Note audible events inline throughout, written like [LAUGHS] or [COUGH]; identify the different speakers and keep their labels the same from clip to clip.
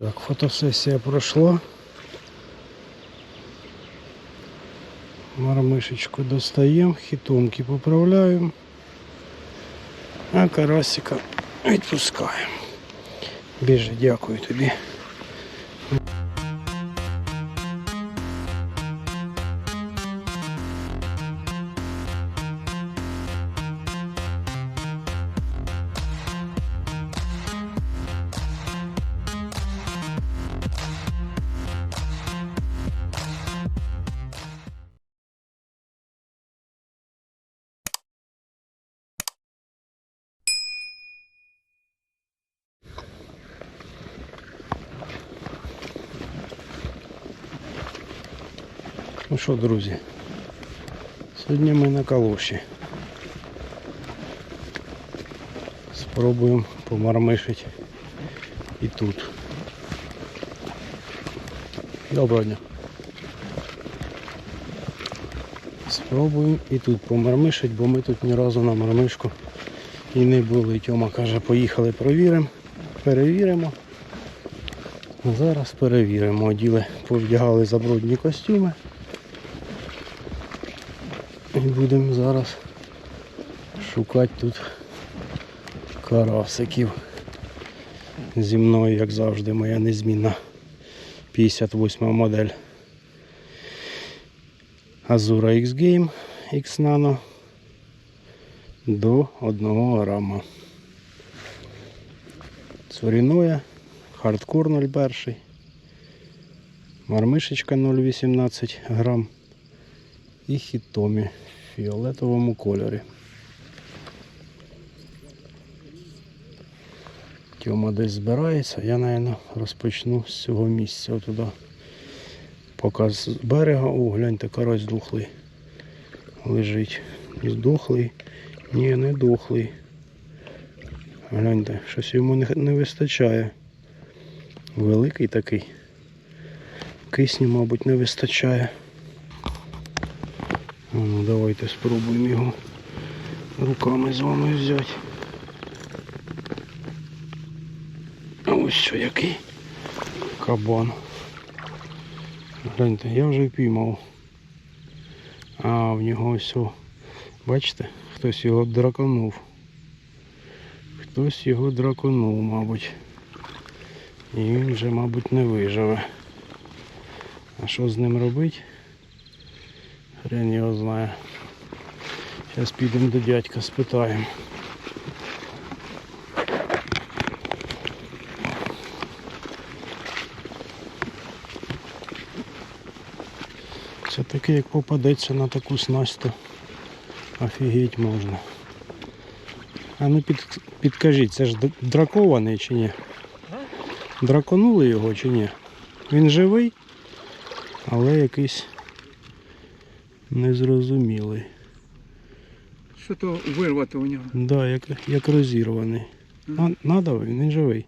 Speaker 1: Так, фотосесія пройшла. Мармишечку достаємо, хитомки поправляємо, а карасика відпускаємо. Біже, дякую тобі. Ну що, друзі, сьогодні ми на калоші. Спробуємо помармишити і тут. Доброго дня. Спробуємо і тут помармишити, бо ми тут ні разу на мармишку і не були. Тьома каже, поїхали провіримо, перевіримо. Зараз перевіримо. Оділи, повдягали забрудні костюми. Будемо зараз шукати тут карасиків. Зі мною, як завжди, моя незмінна 58 модель Azura X Game X Nano до 1 грама. Цурінує, хардкор 01, мармишечка 0,18 грам і хітомі фіолетовому кольорі. Тьома десь збирається, я, мабуть, розпочну з цього місця отуди. Поки з берега, о, гляньте, карась духлий. Лежить. Здохлий. Ні, не дохлий. Гляньте, щось йому не, не вистачає. Великий такий. Кисню, мабуть, не вистачає. А Ну, давайте спробуємо його руками з вами взяти. А ось що який кабан. Гляньте, я вже піймав. А в нього ось, бачите, хтось його драконув. Хтось його драконув, мабуть. І він вже, мабуть, не виживе. А що з ним робити? Хрен його знає. Зараз підемо до дядька, спитаємо. Це таки як попадеться на таку снасть, то офігеть можна. А ну під, підкажіть, це ж дракований чи ні? Драконули його чи ні? Він живий, але якийсь незрозумілий.
Speaker 2: Що то вирвати у нього?
Speaker 1: Да, як, як розірваний. На, надо він, він живий.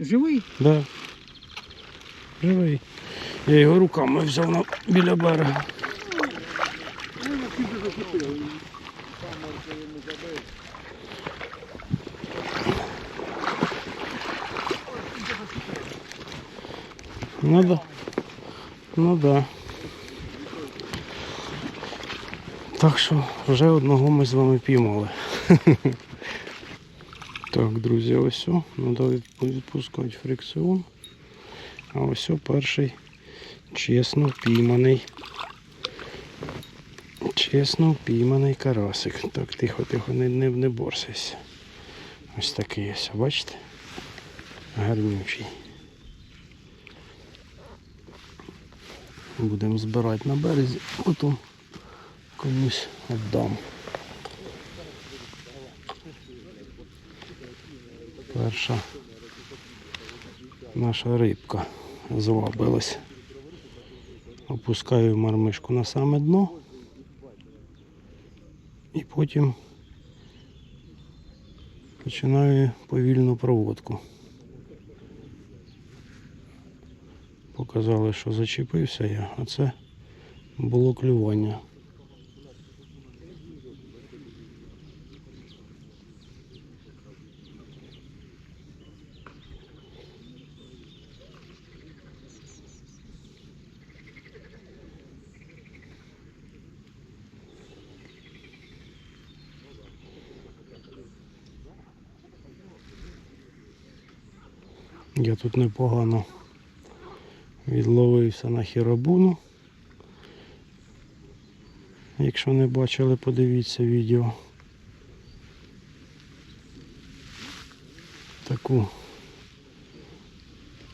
Speaker 2: Живий?
Speaker 1: Да. Живий. Я його руками взяв на, біля берега. Ну да. Ну да. Так що вже одного ми з вами піймали. [LAUGHS] Так, друзі, ось о, треба відпускати фрикціон. А ось о перший чесно впійманий. Чесно впійманий карасик. Так, тихо, тихо, не, не, не борсайся. Ось такий ось, бачите? Гарнючий. Будемо збирати на березі, потім комусь віддам. Перша наша рибка звабилась. Опускаю мармишку на саме дно і потім починаю повільну проводку. Показали, що зачепився я, а це було клювання. Я тут непогано відловився на хіробуну. Якщо не бачили, подивіться відео. Таку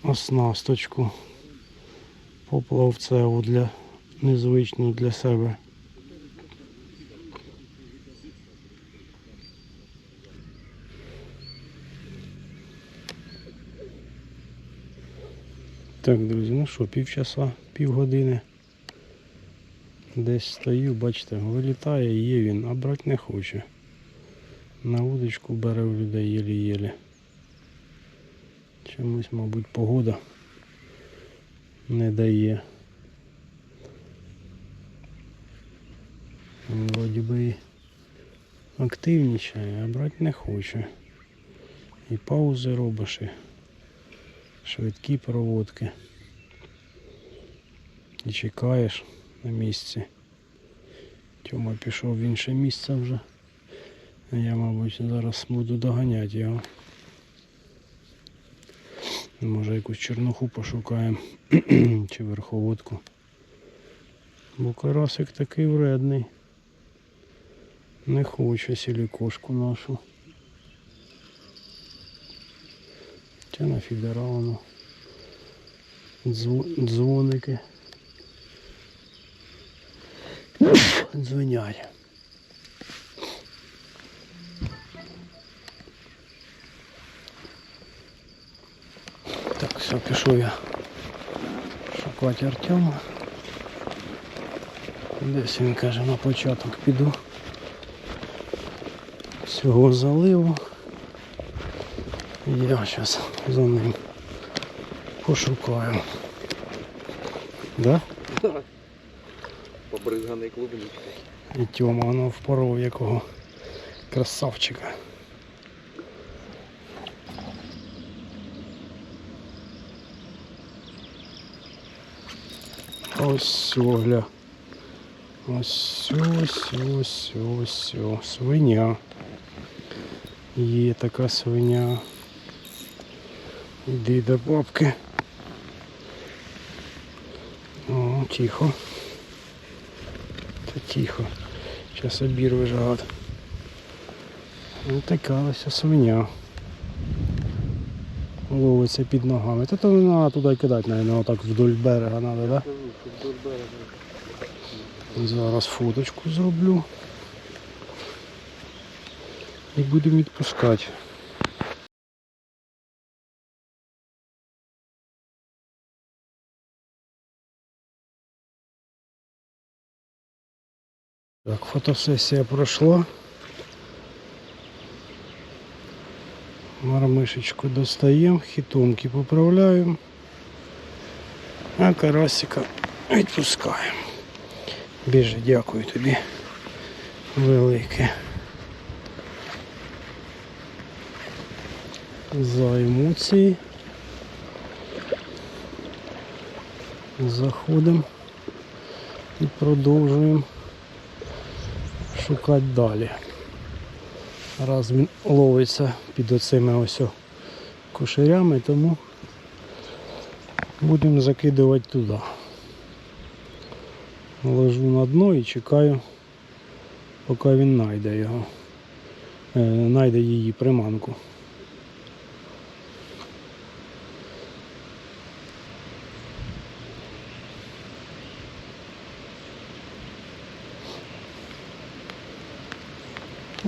Speaker 1: оснасточку поплавцеву для незвичну для себе. Так, друзі, ну що, півчаса, півгодини. Десь стою, бачите, вилітає, є він, а брати не хоче. На удочку бере в людей єлі-єлі. Чомусь, мабуть, погода не дає. Вроді би активнічає, а брати не хоче. І паузи робиш, і швидкі проводки. І чекаєш на місці. Тьома пішов в інше місце вже. Я, мабуть, зараз буду доганяти його. Може якусь чернуху пошукаємо [CLEARS THROAT] чи верховодку. Бо карасик такий вредний. Не хоче сілікошку нашу. Чи на фідералну. Дзвоники. Дзвонять. Так, все, пішов я шукати Артема. Десь він каже, на початок піду. Всього заливу. Я зараз за ним пошукаю. Да?
Speaker 3: Побризганий клубничкою.
Speaker 1: І Тьома воно впоров якого красавчика. Ось гля. Ось ось ось ось ось свиня. Є така свиня. Іди до бабки. О, тихо. Та тихо. Зараз гад. Ось така ось свиня. Ловиться під ногами. Та то треба туди кидати, мабуть, отак вдоль берега треба, так? Да? Зараз фоточку зроблю. І будемо відпускати. Так, фотосесія пройшла. Мармишечку достаємо, хитомки поправляємо, а карасика відпускаємо. Біже, дякую тобі. Велике. За емоції. Заходимо і продовжуємо шукати далі. Раз він ловиться під оцими ось коширями, тому будемо закидувати туди. Ложу на дно і чекаю, поки він знайде його, е, знайде її приманку.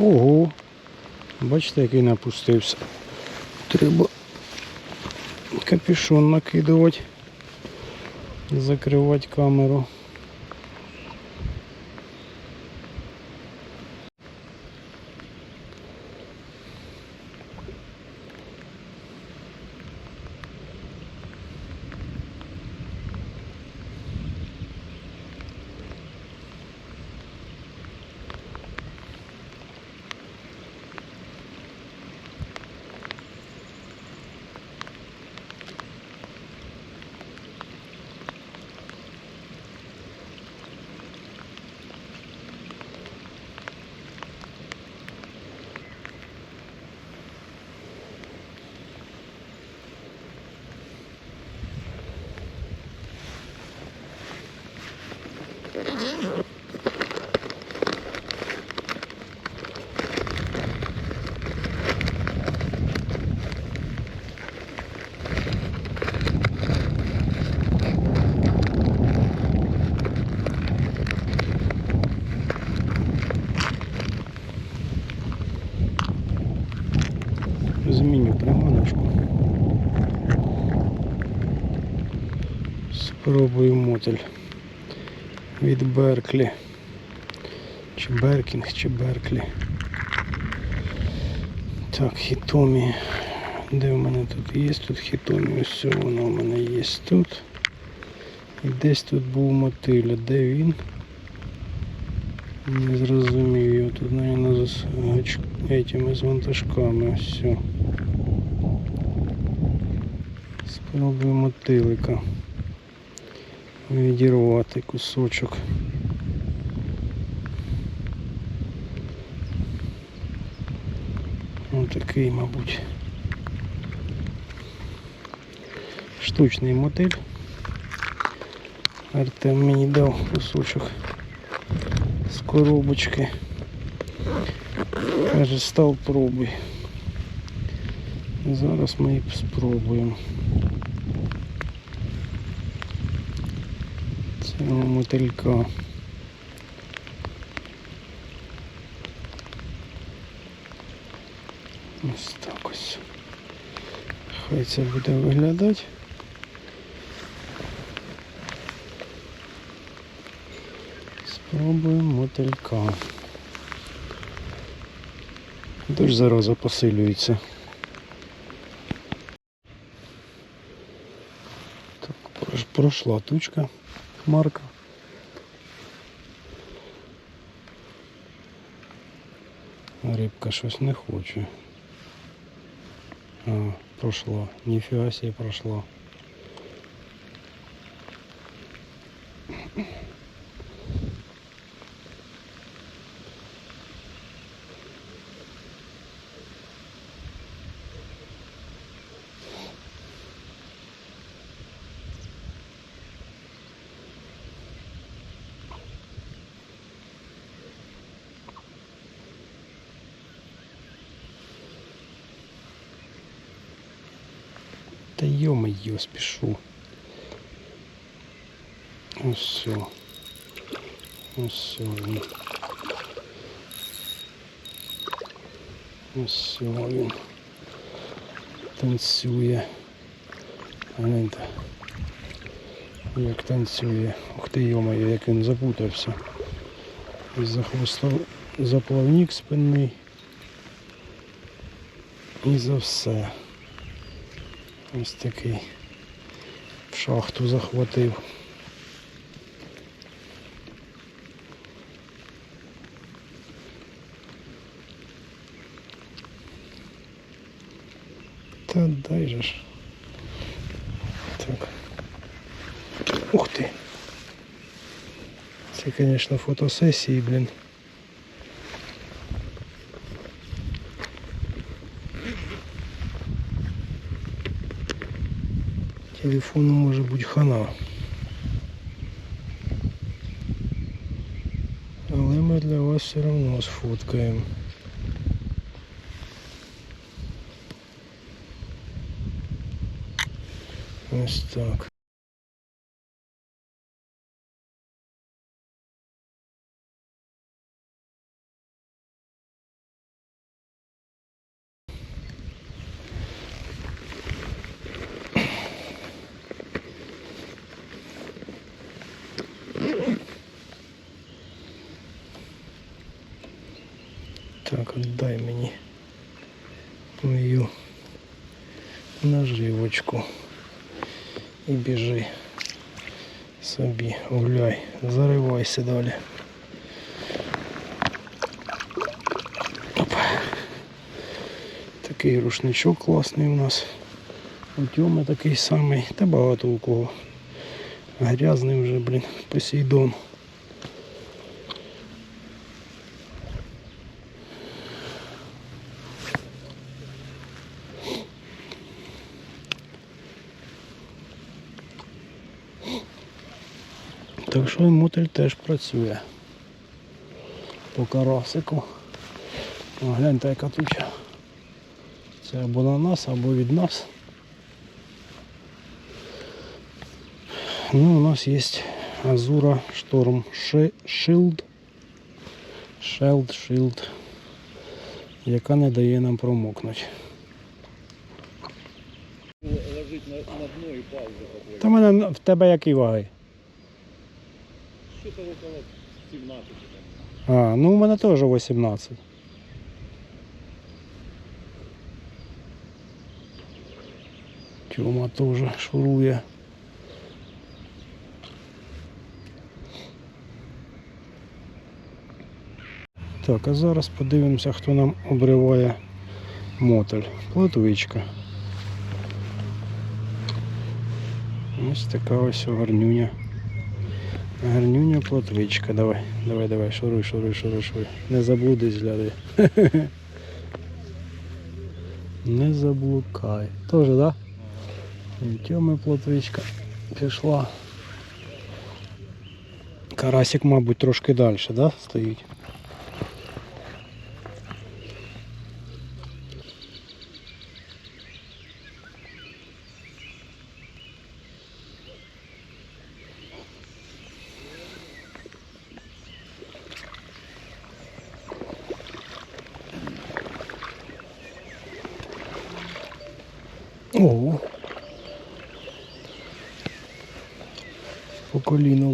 Speaker 1: Ого, бачите, який напустився. Треба капюшон накидувати, закривати камеру. Зміню приманочку. Спробую мотель від Берклі. Чи Беркінг, чи Берклі. Так, хітомі. Де в мене тут є? Тут хітомі. Ось воно у мене є тут. І десь тут був мотиль. Де він? Не зрозумів. Його тут, мабуть, з этими з вантажками. Все. Спробую мотилика відірвати кусочок. Ось такий, мабуть. Штучний мотиль. Артем мені дав кусочок з коробочки. Каже, став пробуй. Зараз ми спробуємо. Цього мотилька. Ось так ось. Хай це буде виглядати. Спробуємо мотилька. Дощ зараза посилюється. Так, пройшла тучка, хмарка. Рибка щось не хоче. А, пройшла. Ніфіга себе пройшла. Та ё-моё, спішу. Ось все. Ось все. він. Ось все він. Танцює. Гляньте. Як танцює. Ух ти ё-моё, як він запутався. За хвостом заплавник спинний. І за все. Ось такий в шахту захватив. Та дай же ж. Так. Ух ти. Це, звісно, фотосесії, блін. Телефону може бути хана. Але ми для вас все одно сфоткаємо. Ось так. Так, отдай мені мою наживочку і біжи собі, гуляй, заривайся далі. Оп. Такий рушничок класний у нас. У Тьоми такий самий, та багато у кого. Грязний вже, блін, посейдон. Так що мотель теж працює. По карасику. О, гляньте, яка туча. Це або на нас, або від нас. Ну, у нас є Азура Шторм Shield. Shield, Shield, яка не дає нам промокнути. Та в мене в тебе які ваги?
Speaker 3: Что-то около 17 там.
Speaker 1: А, ну у мене теж 18. Тьома теж шурує. Так, а зараз подивимося, хто нам обриває мотель. Плотвичка. Ось така ось гарнюня. Гарнюня плотвичка. Давай, давай, давай, шуруй, шуруй, шуруй, шуруй. Не заблудись, гляди. [LAUGHS] Не заблукай. Тоже, да? Тьоми плотвичка пішла. Карасик, мабуть, трошки далі, да, стоїть?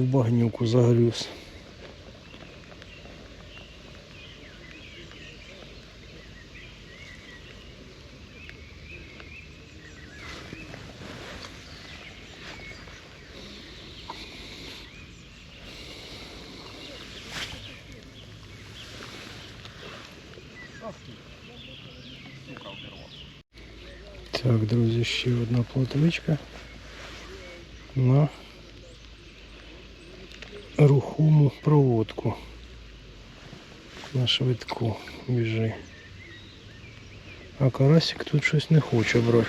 Speaker 1: Багнюку загрюз. Так, друзі, ще одна плотвичка на рухому проводку. На швидку біжи. А карасик тут щось не хоче брати.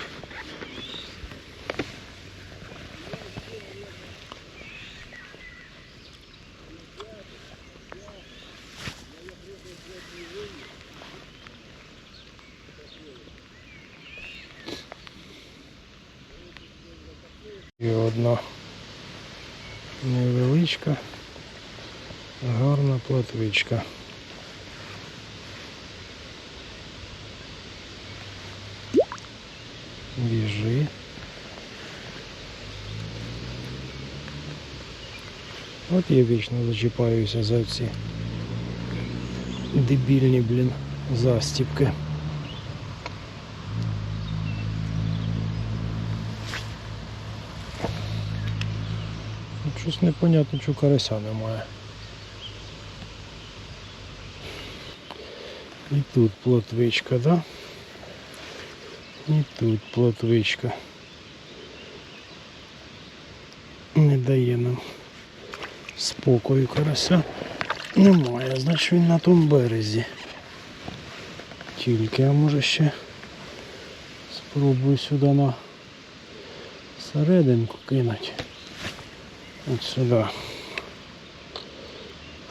Speaker 1: І одна невеличка, гарна платвичка. Біжи. От я вічно зачіпаюся за ці дебільні, блін, застіпки. Щось непонятно, чого карася немає. І тут плотвичка, да? І тут плотвичка. Не дає нам спокою карася. Немає, значить він на тому березі. Тільки, а може ще спробую сюди на серединку кинути. От сюди.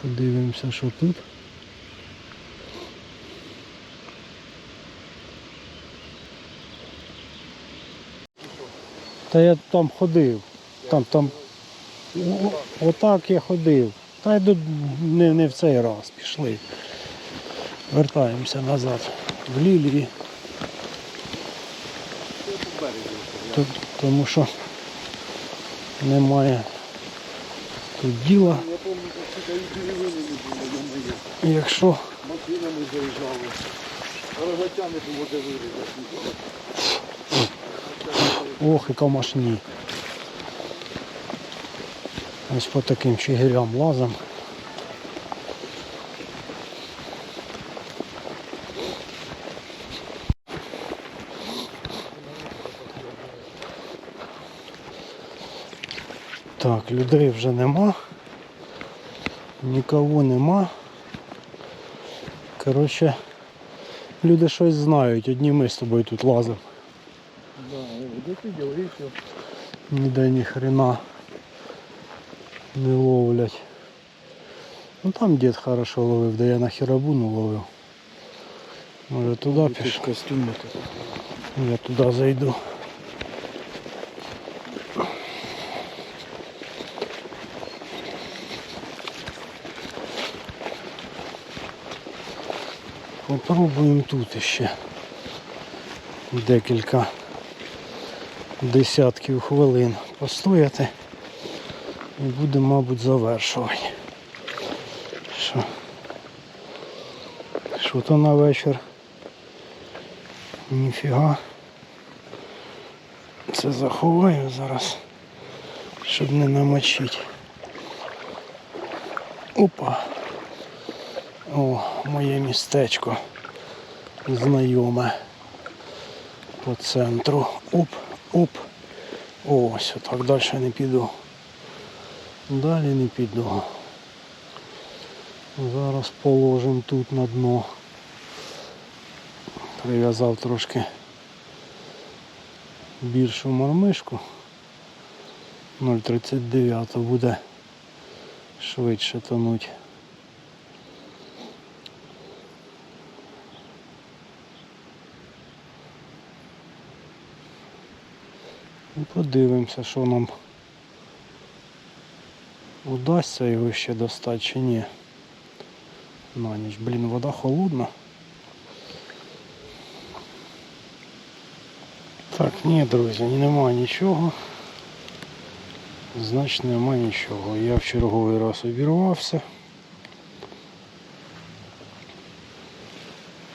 Speaker 1: Подивимося, що тут. Та я там ходив. Там, там. Отак я ходив. Та й не, не в цей раз пішли. Вертаємося назад в Лілії. Тому що немає тут діла.
Speaker 3: Я ё-моё.
Speaker 1: Якщо
Speaker 3: Машинами заїжджали. Де вирізати.
Speaker 1: Ох і камашні. Ось по таким чигирям лазом. Так, людей вже нема. Нікого нема. Коротше, люди щось знають, одні ми з тобою тут лазимо.
Speaker 3: Да, де ти діл, і все.
Speaker 1: Ніде ні хрена. не ловлять. Ну там дід хорошо ловив, де я на херабуну ловив. Може туди пішов.
Speaker 3: костюм
Speaker 1: Я туди зайду. Попробуємо тут ще декілька десятків хвилин постояти і будемо, мабуть, завершувати. Що? Що то на вечір? Ніфіга. Це заховаю зараз, щоб не намочити. Опа. О, моє містечко знайоме по центру. Оп, оп. Ось отак далі не піду. Далі не піду. Зараз положимо тут на дно. Прив'язав трошки більшу мармишку. 0,39 буде швидше тонуть. І подивимося, що нам удасться його ще достати чи ні. На ніч. Блін, вода холодна. Так, ні, друзі, нема нічого. Значить нема нічого. Я в черговий раз обірвався.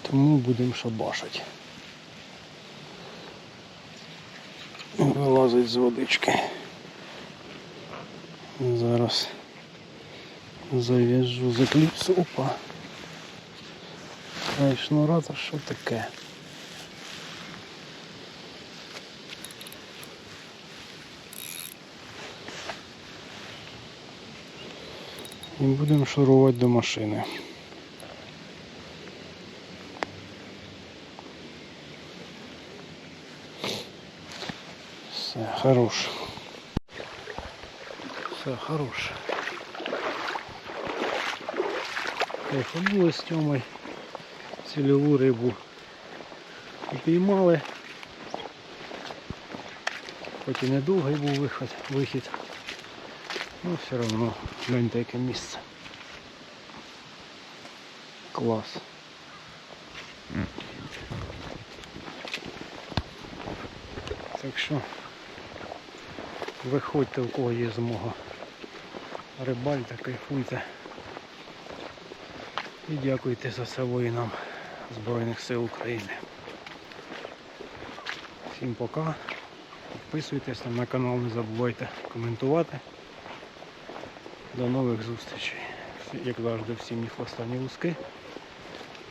Speaker 1: Тому будемо шабашити. Вилазить з водички. Зараз зав'яжу за кліпсу. Опа. Край шнура, то що таке? І будемо шурувати до машини. Все, хорош. Все, хорош. Кайфанули з Тьомою. Цільову рибу упіймали. Хоч і недовгий був вихід, вихід. Ну все одно гляньте яке місце. Клас. Так що виходьте у кого є змога. Рибальте, кайфуйте. І дякуйте за це воїнам Збройних сил України. Всім пока. Підписуйтесь на канал, не забувайте коментувати. До нових зустрічей. Як завжди, всім ні хвоста, ні луски.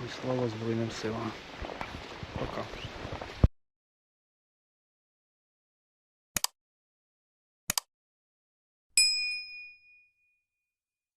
Speaker 1: І слава Збройним силам. Пока.